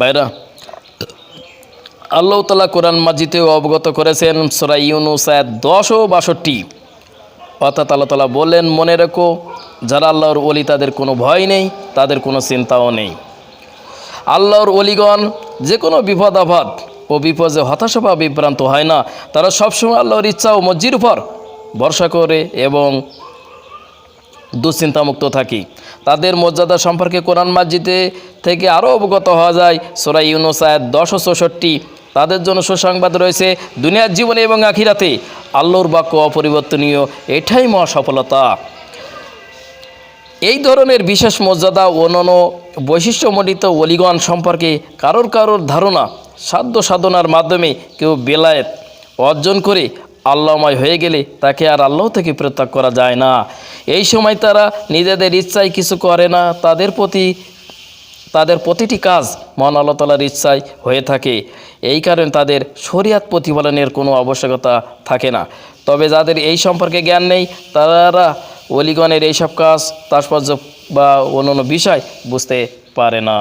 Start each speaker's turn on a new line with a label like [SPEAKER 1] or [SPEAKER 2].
[SPEAKER 1] ভাইরা, আল্লাহ তালা কোরআন মাজিতেও অবগত করেছেন সোরা ইউনুস আয়াত দশ ও বাষট্টি। অর্থাৎ আল্লাহ তালা বললেন, মনে রেখো, যারা আল্লাহর অলি তাদের কোনো ভয় নেই, তাদের কোনো চিন্তাও নেই। আল্লাহর অলিগণ যে কোনো বিপদ আপদ ও বিপদে হতাশা বা বিভ্রান্ত হয় না। তারা সবসময় আল্লাহর ইচ্ছা ও মর্জির উপর ভরসা করে এবং দুশ্চিন্তামুক্ত থাকি। তাদের মর্যাদা সম্পর্কে কোরআন মাজিদে থেকে আরও অবগত হওয়া যায়। সোরাই ইউনুস আয়াত দশ ও চৌষট্টি। তাদের জন্য সুসংবাদ রয়েছে দুনিয়ার জীবনে এবং আখিরাতে। আল্লাহর বাক্য অপরিবর্তনীয়, এটাই মহা সফলতা এই ধরনের বিশেষ মর্যাদা অন্যান্য বৈশিষ্ট্যমণ্ডিত অলিগণ সম্পর্কে কারোর কারোর ধারণা, সাধ্য সাধনার মাধ্যমে কেউ বেলায়েত অর্জন করে আল্লাহময় হয়ে গেলে তাকে আর আল্লাহ থেকে প্রত্যাগ করা যায় না। এই সময় তারা নিজেদের ইচ্ছায় কিছু করে না, তাদের প্রতি, তাদের প্রতিটি কাজ মন আল্লাহ তালার ইচ্ছায় হয়ে থাকে। এই কারণে তাদের শরিয়াত প্রতিপালনের কোনো আবশ্যকতা থাকে না। তবে যাদের এই সম্পর্কে জ্ঞান নেই, তারা অলিগণের এইসব কাজ, তাৎপর্য বা অন্যান্য বিষয় বুঝতে পারে না।